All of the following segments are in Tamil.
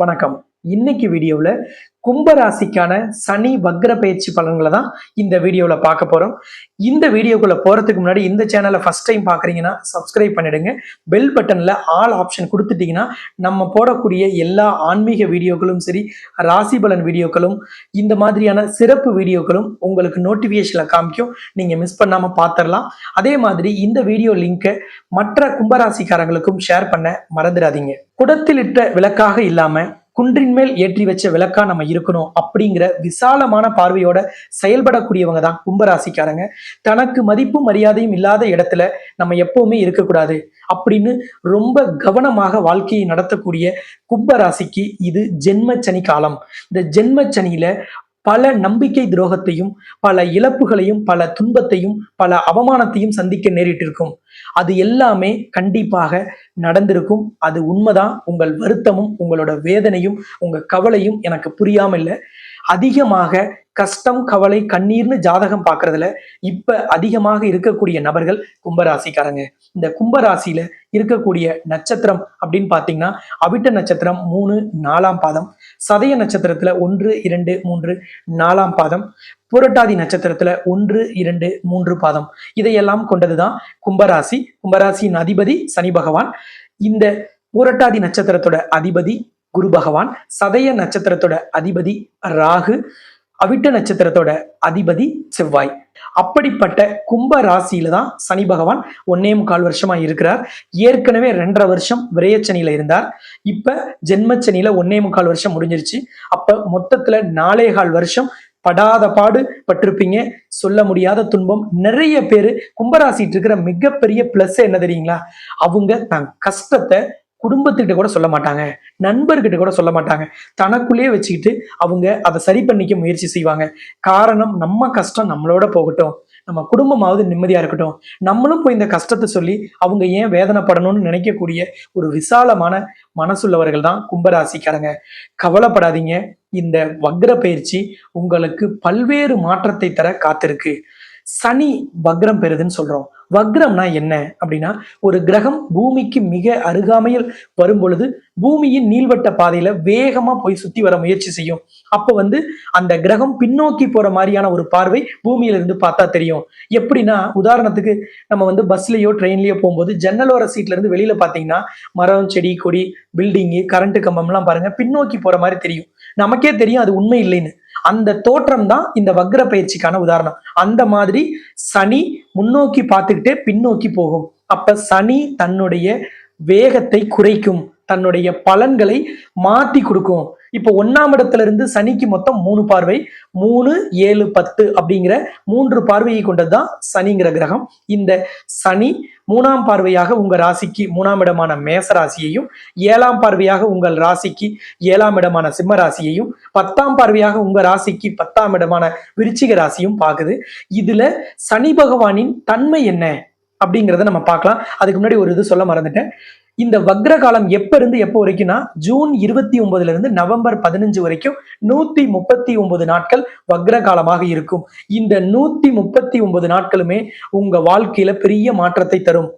வணக்கம். இன்னைக்கு வீடியோவில் கும்பராசிக்கான சனி வக்ர பயிற்சி பலன்களை தான் இந்த வீடியோவில் பார்க்க போகிறோம் இந்த வீடியோக்குள்ளே போகிறதுக்கு முன்னாடி இந்த சேனலை ஃபஸ்ட் டைம் பார்க்குறீங்கன்னா சப்ஸ்கிரைப் பண்ணிடுங்க. பெல் பட்டனில் ஆல் ஆப்ஷன் கொடுத்துட்டிங்கன்னா நம்ம போடக்கூடிய எல்லா ஆன்மீக வீடியோக்களும் சரி ராசி பலன் வீடியோக்களும் இந்த மாதிரியான சிறப்பு வீடியோக்களும் உங்களுக்கு நோட்டிஃபிகேஷனில் காமிக்கும். நீங்கள் மிஸ் பண்ணாமல் பார்த்துடலாம் அதே மாதிரி இந்த வீடியோ லிங்கை மற்ற கும்பராசிக்காரங்களுக்கும் ஷேர் பண்ண மறந்துடாதீங்க. குடத்திலிட்ட விளக்காக இல்லாமல் குன்றின் மேல் ஏற்றி வச்ச விளக்கா நம்ம இருக்கணும் அப்படிங்கிற விசாலமான பார்வையோட செயல்படக்கூடியவங்க தான் கும்பராசிக்காரங்க. தனக்கு மதிப்பும் மரியாதையும் இல்லாத இடத்துல நம்ம எப்பவுமே இருக்கக்கூடாது அப்படின்னு ரொம்ப கவனமாக வாழ்க்கையை நடத்தக்கூடிய கும்பராசிக்கு இது ஜென்மச்சனி காலம். இந்த ஜென்மச்சனியில பல நம்பிக்கை துரோகத்தையும் பல இழப்புகளையும் பல துன்பத்தையும் பல அவமானத்தையும் சந்திக்க நேரிட்டிருக்கும். அது எல்லாமே கண்டிப்பாக நடந்திருக்கும். அது உண்மைதான். உங்கள் வருத்தமும் உங்களோட வேதனையும் உங்க கவலையும் எனக்கு புரியாம இல்லை அதிகமாக கஷ்டம் கவலை கண்ணீர்னு ஜாதகம் பார்க்கறதுல இப்ப அதிகமாக இருக்கக்கூடிய நபர்கள் கும்பராசிக்காரங்க. இந்த கும்பராசியில இருக்கக்கூடிய நட்சத்திரம் அப்படின்னு பாத்தீங்கன்னா அவிட்ட நட்சத்திரம் மூணு நாலாம் பாதம். சதய நட்சத்திரத்துல ஒன்று இரண்டு மூன்று நாலாம் பாதம். புரட்டாதி நட்சத்திரத்துல ஒன்று இரண்டு மூன்று பாதம். இதையெல்லாம் கொண்டதுதான் கும்பராசி. கும்பராசியின் அதிபதி சனி பகவான். இந்த புரட்டாதி நட்சத்திரத்தோட அதிபதி குரு பகவான் சதய நட்சத்திரத்தோட அதிபதி ராகு அவிட்ட நட்சத்திரத்தோட அதிபதி செவ்வாய். அப்படிப்பட்ட கும்ப ராசியில தான் சனி பகவான் ஒன்னே முக்கால் வருஷமா இருக்கிறார். ஏற்கனவே ரெண்டரை வருஷம் விரையச்சனியில இருந்தார். இப்ப ஜென்மச்சனியில ஒன்னே முக்கால் வருஷம் முடிஞ்சிருச்சு. அப்ப மொத்தத்துல நாலே கால் வருஷம் படாத பாடு பட்டிருப்பீங்க. சொல்ல முடியாத துன்பம். நிறைய பேர் கும்பராசிட்டு இருக்கிற மிகப்பெரிய பிளஸ் என்ன தெரியுங்களா? அவங்க தன் கஷ்டத்தை குடும்பத்துக்கிட்ட கூட சொல்ல மாட்டாங்க. நண்பர்கிட்ட கூட சொல்ல மாட்டாங்க. தனக்குள்ளேயே வச்சுக்கிட்டு அவங்க அதை சரி பண்ணிக்க முயற்சி செய்வாங்க. காரணம் நம்ம கஷ்டம் நம்மளோட போகட்டும். நம்ம குடும்பமாவது நிம்மதியா இருக்கட்டும். நம்மளும் போய் இந்த கஷ்டத்தை சொல்லி அவங்க ஏன் வேதனைப்படணும்னு நினைக்கக்கூடிய ஒரு விசாலமான மனசுள்ளவர்கள் தான் கும்பராசிக்காரங்க. கவலைப்படாதீங்க. இந்த வக்ர பயிற்சி உங்களுக்கு பல்வேறு மாற்றத்தை தர காத்திருக்கு. சனி வக்ரம் பெறுதுன்னு சொல்றோம். வக்ரம்னா என்ன அப்படின்னா ஒரு கிரகம் பூமிக்கு மிக அருகாமையில் வரும் பொழுது பூமியின் நீள்வட்ட பாதையில வேகமா போய் சுத்தி வர முயற்சி செய்யும். அப்ப வந்து அந்த கிரகம் பின்னோக்கி போற மாதிரியான ஒரு பார்வை பூமியில இருந்து பார்த்தா தெரியும். எப்படின்னா உதாரணத்துக்கு நம்ம வந்து பஸ்லயோ ட்ரெயின்லயோ போகும்போது ஜன்னலோர சீட்ல இருந்து வெளியில பாத்தீங்கன்னா மரம் செடி கொடி பில்டிங்கு கரண்ட் கம்பம்லாம் பாருங்க பின்னோக்கி போற மாதிரி தெரியும். நமக்கே தெரியும் அது உண்மை இல்லைன்னு. அந்த தோற்றம் தான் இந்த வக்ர பயிற்சிக்கான உதாரணம். அந்த மாதிரி சனி முன்னோக்கி பார்த்துக்கிட்டே பின்னோக்கி போகும். அப்ப சனி தன்னுடைய வேகத்தை குறைக்கும். தன்னுடைய பலன்களை மாத்தி கொடுக்கும். இப்போ ஒன்னாம் இடத்துல இருந்து சனிக்கு மொத்தம் மூணு பார்வை. மூணு ஏழு பத்து அப்படிங்கிற மூன்று பார்வையை கொண்டதுதான் சனிங்கிற கிரகம். இந்த சனி மூணாம் பார்வையாக உங்க ராசிக்கு மூணாம் இடமான மேச ராசியையும் ஏழாம் பார்வையாக உங்கள் ராசிக்கு ஏழாம் இடமான சிம்ம ராசியையும் பத்தாம் பார்வையாக உங்க ராசிக்கு பத்தாம் இடமான விருச்சிக ராசியும் பார்க்குது இதுல சனி பகவானின் தன்மை என்ன அப்படிங்கிறத நம்ம பார்க்கலாம். அதுக்கு முன்னாடி ஒரு இது சொல்ல மறந்துட்டேன். இந்த வக்ர காலம் எப்ப இருந்து எப்போ வரைக்கும்னா ஜூன் இருபத்தி ஒன்பதுல இருந்து நவம்பர் பதினஞ்சு வரைக்கும் நூத்தி முப்பத்தி ஒன்பது நாட்கள் வக்ர காலமாக இருக்கும். இந்த நூத்தி முப்பத்தி ஒன்பது நாட்களுமே உங்க வாழ்க்கையில பெரிய மாற்றத்தை தரும்.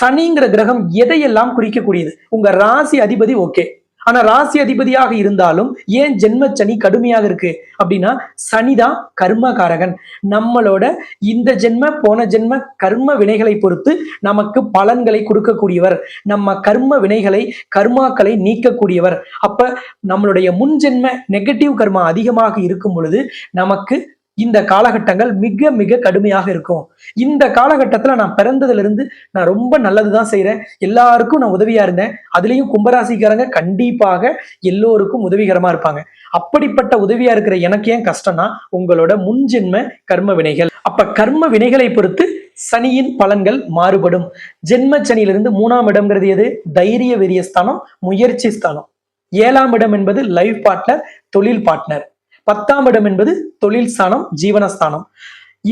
சனிங்கிற கிரகம் எதையெல்லாம் குறிக்கக்கூடியது? உங்க ராசி அதிபதி ஓகே. ஆனா ராசி அதிபதியாக இருந்தாலும் ஏன் ஜென்ம சனி கடுமையாக இருக்கு அப்படின்னா சனிதான் கர்மகாரகன் நம்மளோட இந்த ஜென்ம போன ஜென்ம கர்ம வினைகளை பொறுத்து நமக்கு பலன்களை கொடுக்கக்கூடியவர். நம்ம கர்ம வினைகளை கர்மாக்களை நீக்கக்கூடியவர். அப்ப நம்மளுடைய முன் ஜென்ம நெகட்டிவ் கர்மா அதிகமாக இருக்கும் பொழுது நமக்கு இந்த காலகட்டங்கள் மிக மிக கடுமையாக இருக்கும். இந்த காலகட்டத்தில் நான் பிறந்ததுலேருந்து நான் ரொம்ப நல்லது தான் செய்கிறேன் எல்லாருக்கும் நான் உதவியாக இருந்தேன். அதுலேயும் கும்பராசிக்காரங்க கண்டிப்பாக எல்லோருக்கும் உதவிகரமாக இருப்பாங்க. அப்படிப்பட்ட உதவியாக இருக்கிற எனக்கு ஏன் கஷ்டம்னா உங்களோட முன்ஜென்ம கர்ம வினைகள். அப்போ கர்ம வினைகளை பொறுத்து சனியின் பலன்கள் மாறுபடும். ஜென்ம சனியிலிருந்து மூணாம் இடம்ங்கிறது எது? தைரிய வெறிய ஸ்தானம் முயற்சி ஸ்தானம். ஏழாம் இடம் என்பது லைஃப் பார்ட்னர் தொழில் பார்ட்னர் பத்தாம் இடம் என்பது தொழில் ஸ்தானம் ஜீவனஸ்தானம்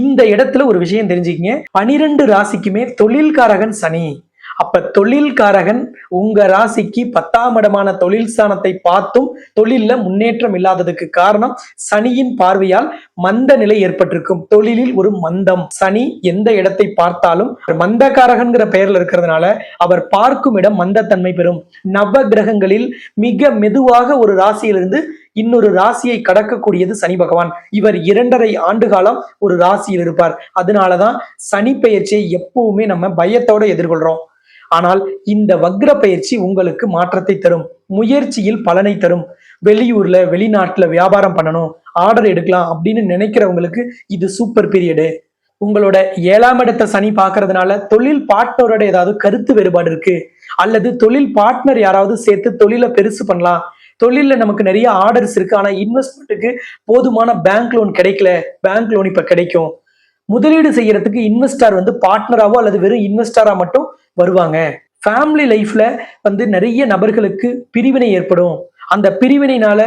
இந்த இடத்துல ஒரு விஷயம் தெரிஞ்சுக்கிங்க. பனிரெண்டு ராசிக்குமே தொழில்காரகன் சனி. அப்ப தொழில்காரகன் உங்க ராசிக்கு பத்தாம் இடமான தொழில் ஸ்தானத்தை பார்த்தும் தொழில்ல முன்னேற்றம் இல்லாததுக்கு காரணம் சனியின் பார்வையால் மந்த நிலை ஏற்பட்டிருக்கும். தொழிலில் ஒரு மந்தம். சனி எந்த இடத்தை பார்த்தாலும் மந்தகாரகன்கிற பெயர்ல இருக்கிறதுனால அவர் பார்க்கும் இடம் மந்தத்தன்மை பெறும். நவ கிரகங்களில் மிக மெதுவாக ஒரு ராசியிலிருந்து இன்னொரு ராசியை கடக்கக்கூடியது சனி பகவான். இவர் இரண்டரை ஆண்டு காலம் ஒரு ராசியில் இருப்பார். அதனாலதான் சனி பெயர்ச்சியை எப்பவுமே நம்ம பயத்தோட எதிர்கொள்றோம். ஆனால் இந்த வக்ர பயிற்சி உங்களுக்கு மாற்றத்தை தரும். முயற்சியில் பலனை தரும். வெளியூர்ல வெளிநாட்டுல வியாபாரம் பண்ணணும் ஆர்டர் எடுக்கலாம் அப்படின்னு நினைக்கிறவங்களுக்கு இது சூப்பர் பீரியடு உங்களோட ஏழாம் இடத்த சனி பார்க்கறதுனால தொழில் பார்ட்னரோட ஏதாவது கருத்து வேறுபாடு இருக்கு. அல்லது தொழில் பார்ட்னர் யாராவது சேர்த்து தொழிலை பெருசு பண்ணலாம். தொழில்ல நமக்கு நிறைய ஆர்டர்ஸ் இருக்கு. ஆனா இன்வெஸ்ட்மெண்ட்டுக்கு போதுமான பேங்க் லோன் கிடைக்கல. பேங்க் லோன் இப்ப கிடைக்கும். முதலீடு செய்யறதுக்கு இன்வெஸ்டார் வந்து பார்ட்னராகவோ அல்லது வெறும் இன்வெஸ்டாரா மட்டும் வருவாங்க. ஃபேமிலி லைஃப்ல வந்து நிறைய நபர்களுக்கு பிரிவினை ஏற்படும். அந்த பிரிவினைனால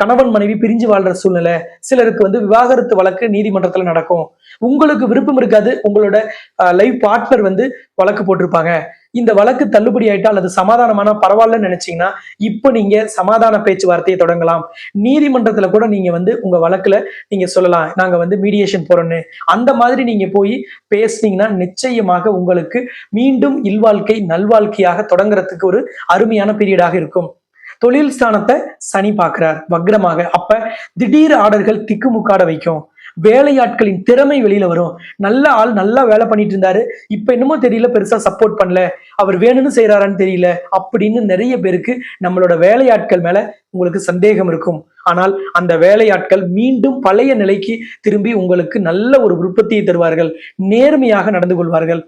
கணவன் மனைவி பிரிஞ்சு வாழ்ற சூழ்நிலை சிலருக்கு வந்து விவாகரத்து வழக்கு நீதிமன்றத்துல நடக்கும். உங்களுக்கு விருப்பம் இருக்காது உங்களோட லைஃப் பார்ட்னர் வந்து வழக்கு போட்டிருப்பாங்க. இந்த வழக்கு தள்ளுபடி ஆயிட்டா அல்லது சமாதானமான பரவாயில்லன்னு நினைச்சீங்கன்னா இப்போ நீங்க சமாதான பேச்சுவார்த்தையை தொடங்கலாம். நீதிமன்றத்துல கூட நீங்க வந்து உங்க வழக்குல நீங்க சொல்லலாம் நாங்க வந்து மீடியேஷன் போறோம்னு. அந்த மாதிரி நீங்க போய் பேசுனீங்கன்னா நிச்சயமாக உங்களுக்கு மீண்டும் இல்வாழ்க்கை நல்வாழ்க்கையாக தொடங்குறதுக்கு ஒரு அருமையான பீரியடாக இருக்கும். தொழில் ஸ்தானத்தை சனி பார்க்கிறார் வக்ரமாக. அப்ப திடீர் ஆர்டர்கள் திக்குமுக்காட வைக்கும். வேலையாட்களின் திறமை வெளியில வரும். நல்ல ஆள் நல்லா வேலை பண்ணிட்டு இருந்தாரு. இப்ப என்னமோ தெரியல பெருசா சப்போர்ட் பண்ணல. அவர் வேணும்னு செய்யறாரான்னு தெரியல. அப்படின்னு நிறைய பேருக்கு நம்மளோட வேலையாட்கள் மேல உங்களுக்கு சந்தேகம் இருக்கும். ஆனால் அந்த வேலையாட்கள் மீண்டும் பழைய நிலைக்கு திரும்பி உங்களுக்கு நல்ல ஒரு உற்பத்தியை தருவார்கள். நேர்மையாக நடந்து கொள்வார்கள்.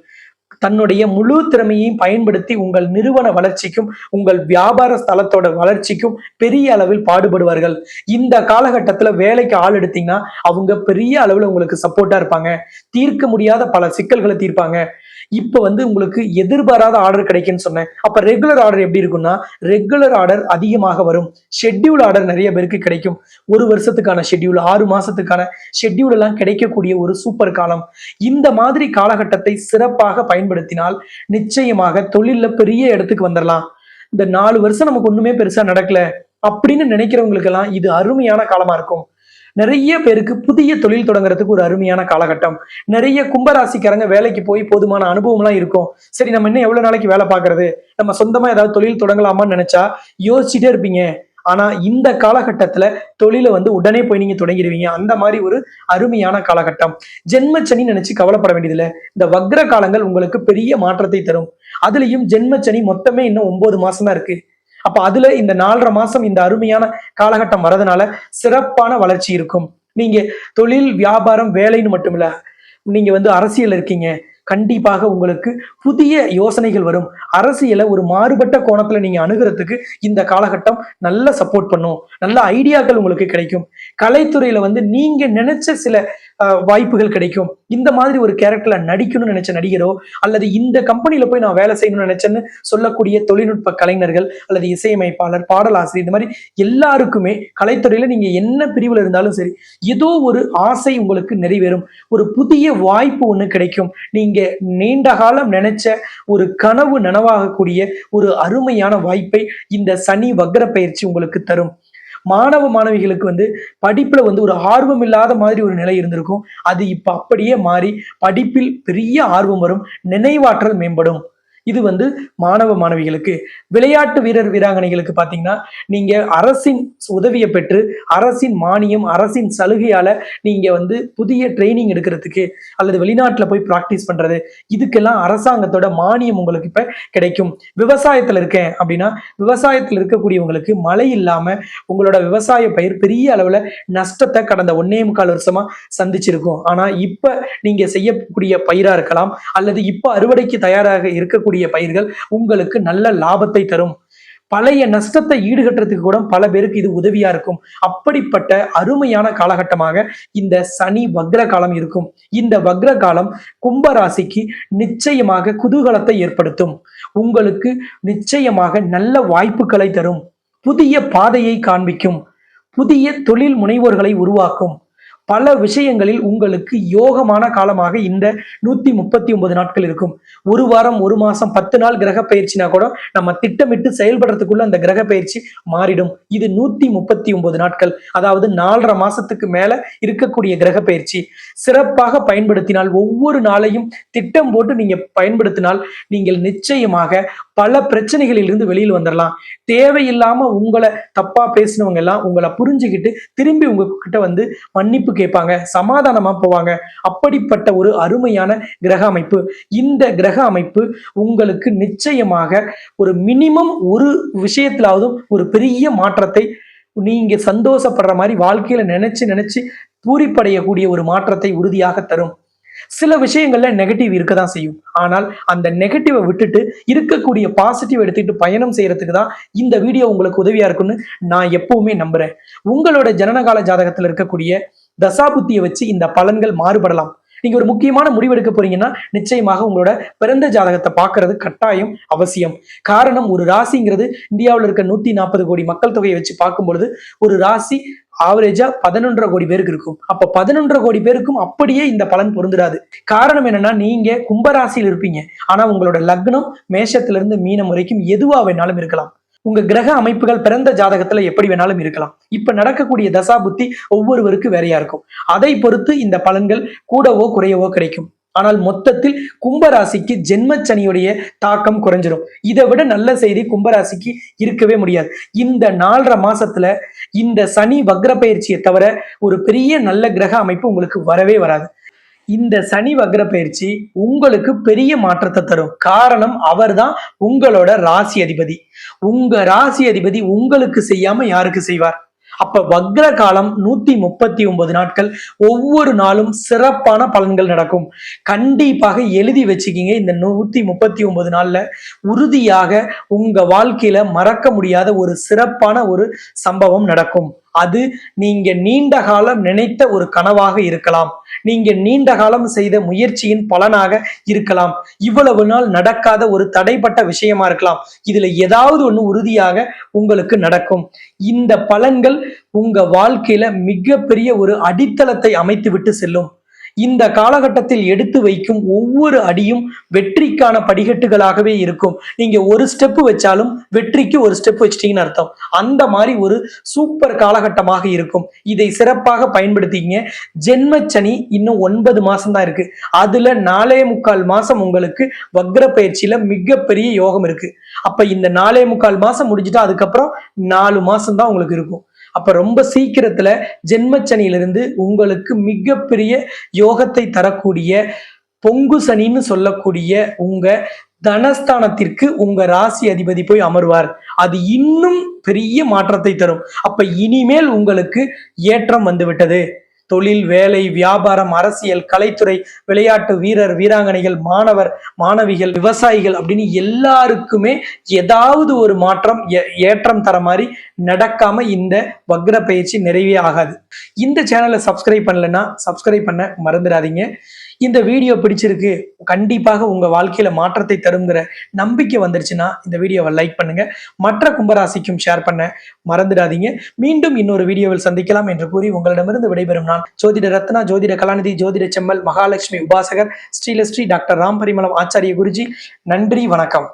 தன்னுடைய முழு திறமையையும் பயன்படுத்தி உங்கள் நிறுவன வளர்ச்சிக்கும் உங்கள் வியாபார ஸ்தலத்தோட வளர்ச்சிக்கும் பெரிய அளவில் பாடுபடுவார்கள். இந்த காலகட்டத்துல வேலைக்கு ஆள் எடுத்தீங்கன்னா அவங்க பெரிய அளவுல உங்களுக்கு சப்போர்ட்டா இருப்பாங்க. தீர்க்க முடியாத பல சிக்கல்களை தீர்ப்பாங்க. இப்போ வந்து உங்களுக்கு எதிர்பாராத ஆர்டர் கிடைக்குன்னு சொன்னேன். அப்ப ரெகுலர் ஆர்டர் எப்படி இருக்கும்னா ரெகுலர் ஆர்டர் அதிகமாக வரும். ஷெட்யூல் ஆர்டர் நிறைய பேருக்கு கிடைக்கும். ஒரு வருஷத்துக்கான ஷெட்யூல் ஆறு மாசத்துக்கான ஷெட்யூல் எல்லாம் கிடைக்கக்கூடிய ஒரு சூப்பர் காலம். இந்த மாதிரி காலகட்டத்தை சிறப்பாக பயன்படுத்தினால் நிச்சயமாக தொழில பெரிய இடத்துக்கு வந்துடலாம் இந்த நாலு வருஷம் நமக்கு ஒண்ணுமே பெருசா நடக்கல. அப்படின்னு நினைக்கிறவங்களுக்கெல்லாம் இது அருமையான காலமா இருக்கும். நிறைய பேருக்கு புதிய தொழில் தொடங்குறதுக்கு ஒரு அருமையான காலகட்டம். நிறைய கும்பராசிக்காரங்க வேலைக்கு போய் போதுமான அனுபவம்லாம் இருக்கும். சரி நம்ம இன்னும் எவ்வளவு நாளைக்கு வேலை பார்க்கறது? நம்ம சொந்தமா ஏதாவது தொழில் தொடங்கலாமான்னு நினைச்சா யோசிச்சுட்டே இருப்பீங்க. ஆனா இந்த காலகட்டத்துல தொழிலை வந்து உடனே போய் நீங்க தொடங்கிடுவீங்க. அந்த மாதிரி ஒரு அருமையான காலகட்டம். ஜென்மச்சனி நினைச்சு கவலைப்பட வேண்டியதில்லை. இந்த வக்ர காலங்கள் உங்களுக்கு பெரிய மாற்றத்தை தரும். அதுலயும் ஜென்மச்சனி மொத்தமே இன்னும் ஒன்பது மாசம் தான் இருக்கு. அப்ப அதுல இந்த நாலரை மாசம் இந்த அருமையான காலகட்டம் வரதுனால சிறப்பான வளர்ச்சி இருக்கும். நீங்க தொழில் வியாபாரம் வேலைன்னு மட்டும் இல்ல நீங்க வந்து அரசியல் இருக்கீங்க. கண்டிப்பாக உங்களுக்கு புதிய யோசனைகள் வரும். அரசியலை ஒரு மாறுபட்ட கோணத்துல நீங்க அணுகிறதுக்கு இந்த காலகட்டம் நல்ல சப்போர்ட் பண்ணும். நல்ல ஐடியாக்கள் உங்களுக்கு கிடைக்கும். கலைத்துறையில வந்து நீங்க நினைச்ச சில வாய்ப்புகள் கிடைக்கும். இந்த மாதிரி ஒரு கேரக்டர்ல நடிக்கணும்னு நினைச்ச நடிகரோ அல்லது இந்த கம்பெனியில போய் நான் வேலை செய்யணும்னு நினைச்சேன்னு சொல்லக்கூடிய தொழில்நுட்ப கலைஞர்கள் அல்லது இசையமைப்பாளர் பாடலாசிரியர் இந்த மாதிரி எல்லாருக்குமே கலைத்துறையில நீங்க என்ன பிரிவில் இருந்தாலும் சரி ஏதோ ஒரு ஆசை உங்களுக்கு நிறைவேறும். ஒரு புதிய வாய்ப்பு ஒண்ணு கிடைக்கும். நீங்க நீண்ட காலம் நினைச்ச ஒரு கனவு நனவாகக்கூடிய ஒரு அருமையான வாய்ப்பை இந்த சனி வக்ர பயிற்சி உங்களுக்கு தரும். மாணவ மாணவிகளுக்கு வந்து படிப்பில் வந்து ஒரு ஆர்வம் இல்லாத மாதிரி ஒரு நிலை இருந்திருக்கும். அது இப்போ அப்படியே மாறி படிப்பில் பெரிய ஆர்வம் வரும் நினைவாற்றல் மேம்படும். இது வந்து மாணவ மாணவிகளுக்கு விளையாட்டு வீரர் வீராங்கனைகளுக்கு பார்த்தீங்கன்னா நீங்க அரசின் உதவியை பெற்று அரசின் மானியம் அரசின் சலுகையால நீங்க வந்து புதிய ட்ரைனிங் எடுக்கிறதுக்கு அல்லது வெளிநாட்டில் போய் ப்ராக்டிஸ் பண்றது இதுக்கெல்லாம் அரசாங்கத்தோட மானியம் உங்களுக்கு இப்ப கிடைக்கும். விவசாயத்தில் இருக்கேன் அப்படின்னா விவசாயத்தில் இருக்கக்கூடியவங்களுக்கு மழை இல்லாம உங்களோட விவசாய பயிர் பெரிய அளவுல நஷ்டத்தை கடந்த ஒன்னே முக்கால் வருஷமா சந்திச்சிருக்கும். ஆனா இப்ப நீங்க செய்யக்கூடிய பயிரா இருக்கலாம் அல்லது இப்ப அறுவடைக்கு தயாராக இருக்கக்கூடிய பயிர்கள் உங்களுக்கு நல்ல லாபத்தை தரும். பழைய நஷ்டத்தை ஈடுகட்டுறதுக்கு கூட பல பேருக்கு இது உதவியா இருக்கும். அப்படிப்பட்ட அருமையான காலகட்டமாக இந்த சனி வக்ர காலம் இருக்கும். இந்த வக்ர காலம் கும்ப ராசிக்கு நிச்சயமாக குதூகலத்தை ஏற்படுத்தும். உங்களுக்கு நிச்சயமாக நல்ல வாய்ப்புகளை தரும். புதிய பாதையை காண்பிக்கும். புதிய தொழில் முனைவோர்களை உருவாக்கும். பல விஷயங்களில் உங்களுக்கு யோகமான காலமாக இந்த நூத்தி முப்பத்தி ஒன்பது நாட்கள் இருக்கும். ஒரு வாரம் ஒரு மாசம் பத்து நாள் கிரக பயிற்சினா கூட நம்ம திட்டமிட்டு செயல்படுறதுக்குள்ள அந்த கிரக பயிற்சி மாறிடும். இது நூத்தி முப்பத்தி ஒன்பது நாட்கள். அதாவது நாலரை மாசத்துக்கு மேல இருக்கக்கூடிய கிரக பயிற்சி. சிறப்பாக பயன்படுத்தினால் ஒவ்வொரு நாளையும் திட்டம் போட்டு நீங்க பயன்படுத்தினால் நீங்கள் நிச்சயமாக பல பிரச்சனைகளில் இருந்து வெளியில் வந்துடலாம் தேவையில்லாம உங்களை தப்பா பேசினவங்க எல்லாம் உங்களை புரிஞ்சுக்கிட்டு திரும்பி உங்ககிட்ட வந்து மன்னிப்பு கேட்பாங்க சமாதானமா போவாங்க. அப்படிப்பட்ட ஒரு அருமையான கிரக அமைப்பு. இந்த கிரக அமைப்பு உங்களுக்கு நிச்சயமாக ஒரு மினிமம் ஒரு விஷயத்திலாவதும் ஒரு பெரிய மாற்றத்தை நீங்க சந்தோஷப்படுற மாதிரி வாழ்க்கையில நினைச்சு நினைச்சு பூரிப்படையக்கூடிய ஒரு மாற்றத்தை உறுதியாக தரும். சில விஷயங்கள்ல நெகட்டிவ் இருக்க தான் செய்யும். ஆனால் அந்த நெகட்டிவை விட்டுட்டு இருக்கக்கூடிய பாசிட்டிவ் எடுத்துக்கிட்டு பயணம் செய்யறதுக்கு தான் இந்த வீடியோ உங்களுக்கு உதவியா இருக்கும்னு நான் எப்பவுமே நம்புறேன். உங்களோட ஜனனகால ஜாதகத்துல இருக்கக்கூடிய தசாபுத்தியை வச்சு இந்த பலன்கள் மாறுபடலாம். நீங்க ஒரு முக்கியமான முடிவு எடுக்க போறீங்கன்னா நிச்சயமாக உங்களோட பிறந்த ஜாதகத்தை பாக்குறது கட்டாயம் அவசியம். காரணம் ஒரு ராசிங்கிறது இந்தியாவில் இருக்க நூத்தி நாற்பது கோடி மக்கள் தொகையை வச்சு பார்க்கும்பொழுது ஒரு ராசி ஆவரேஜா பதினொன்றரை கோடி பேருக்கு இருக்கும். அப்ப பதினொன்றரை கோடி பேருக்கும் அப்படியே இந்த பலன் பொருந்துடாது காரணம் என்னன்னா நீங்க கும்பராசியில் இருப்பீங்க. ஆனா உங்களோட லக்னம் மேஷத்துல இருந்து மீனம் வரைக்கும் எதுவா வேணாலும் இருக்கலாம். உங்க கிரக அமைப்புகள் பிறந்த ஜாதகத்துல எப்படி வேணாலும் இருக்கலாம். இப்ப நடக்கக்கூடிய தசா புத்தி ஒவ்வொருவருக்கு வேறையா இருக்கும். அதை பொறுத்து இந்த பலன்கள் கூடவோ குறையவோ கிடைக்கும். ஆனால் மொத்தத்தில் கும்பராசிக்கு ஜென்மச்சனியுடைய தாக்கம் குறைஞ்சிரும். இதை விட நல்ல செய்தி கும்பராசிக்கு இருக்கவே முடியாது. இந்த நாலரை மாசத்துல இந்த சனி வக்ர பயிற்சியை தவிர ஒரு பெரிய நல்ல கிரக அமைப்பு உங்களுக்கு வரவே வராது. இந்த சனி வக்ர பயிற்சி உங்களுக்கு பெரிய மாற்றத்தை தரும். காரணம் அவர்தான் உங்களோட ராசி அதிபதி. உங்க ராசி அதிபதி உங்களுக்கு செய்யாம யாருக்கு செய்வார்? அப்ப வக்ர காலம் நூத்தி முப்பத்தி ஒன்பது நாட்கள். ஒவ்வொரு நாளும் சிறப்பான பலன்கள் நடக்கும். கண்டிப்பாக எழுதி வச்சுக்கிங்க இந்த நூத்தி முப்பத்தி ஒன்பது நாள்ல. உறுதியாக உங்க வாழ்க்கையில மறக்க முடியாத ஒரு சிறப்பான ஒரு சம்பவம் நடக்கும். அது நீங்க நீண்ட காலம் நினைத்த ஒரு கனவாக இருக்கலாம். நீங்க நீண்ட காலம் செய்த முயற்சியின் பலனாக இருக்கலாம். இவ்வளவு நாள் நடக்காத ஒரு தடைப்பட்ட விஷயமா இருக்கலாம். இதுல ஏதாவது ஒண்ணு உறுதியாக உங்களுக்கு நடக்கும். இந்த பலன்கள் உங்க வாழ்க்கையில மிகப்பெரிய ஒரு அடித்தளத்தை அமைத்து விட்டு செல்லும். இந்த காலகட்டத்தில் எடுத்து வைக்கும் ஒவ்வொரு அடியும் வெற்றிக்கான படிக்கட்டுகளாகவே இருக்கும். நீங்க ஒரு ஸ்டெப் வச்சாலும் வெற்றிக்கு ஒரு ஸ்டெப் வச்சிட்டீங்கன்னு அர்த்தம். அந்த மாதிரி ஒரு சூப்பர் காலகட்டமாக இருக்கும். இதை சிறப்பாக பயன்படுத்திங்க ஜென்மச்சனி இன்னும் ஒன்பது மாசம் தான் இருக்கு. அதுல நாலே முக்கால் மாசம் உங்களுக்கு வக்ர பயிற்சியில மிகப்பெரிய யோகம் இருக்கு. அப்ப இந்த நாலே முக்கால் மாசம் முடிஞ்சுட்டா அதுக்கப்புறம் நாலு மாசம் தான் உங்களுக்கு இருக்கும். அப்ப ரொம்ப சீக்கிரத்துல ஜென்மச்சனியிலிருந்து உங்களுக்கு மிகப்பெரிய யோகத்தை தரக்கூடிய பொங்கு சனின்னு சொல்லக்கூடிய உங்க தனஸ்தானத்திற்கு உங்க ராசி அதிபதி போய் அமர்வார். அது இன்னும் பெரிய மாற்றத்தை தரும். அப்ப இனிமேல் உங்களுக்கு ஏற்றம் வந்துவிட்டது. தொழில் வேலை வியாபாரம் அரசியல் கலைத்துறை விளையாட்டு வீரர் வீராங்கனைகள் மாணவர் மாணவிகள் விவசாயிகள் அப்படின்னு எல்லாருக்குமே ஏதாவது ஒரு மாற்றம் ஏ- ஏற்றம் தர மாதிரி நடக்காம இந்த வக்ர பயிற்சி நிறைவே ஆகாது. இந்த சேனலை சப்ஸ்கிரைப் பண்ணலன்னா சப்ஸ்கிரைப் பண்ண மறந்துடாதீங்க. இந்த வீடியோ பிடிச்சிருக்கு கண்டிப்பாக உங்க வாழ்க்கையில மாற்றத்தை தருங்கிற நம்பிக்கை வந்துருச்சுன்னா இந்த வீடியோவை லைக் பண்ணுங்க. மற்ற கும்பராசிக்கும் ஷேர் பண்ண மறந்துடாதீங்க. மீண்டும் இன்னொரு வீடியோவில் சந்திக்கலாம் என்று கூறி உங்களிடமிருந்து விடைபெறும் நான் ஜோதிட ரத்னா ஜோதிட கலாநிதி ஜோதிட செம்மல் மகாலட்சுமி உபாசகர் ஸ்ரீலஸ்ரீ டாக்டர் ராம் பரிமளம் ஆச்சாரிய குருஜி. நன்றி வணக்கம்.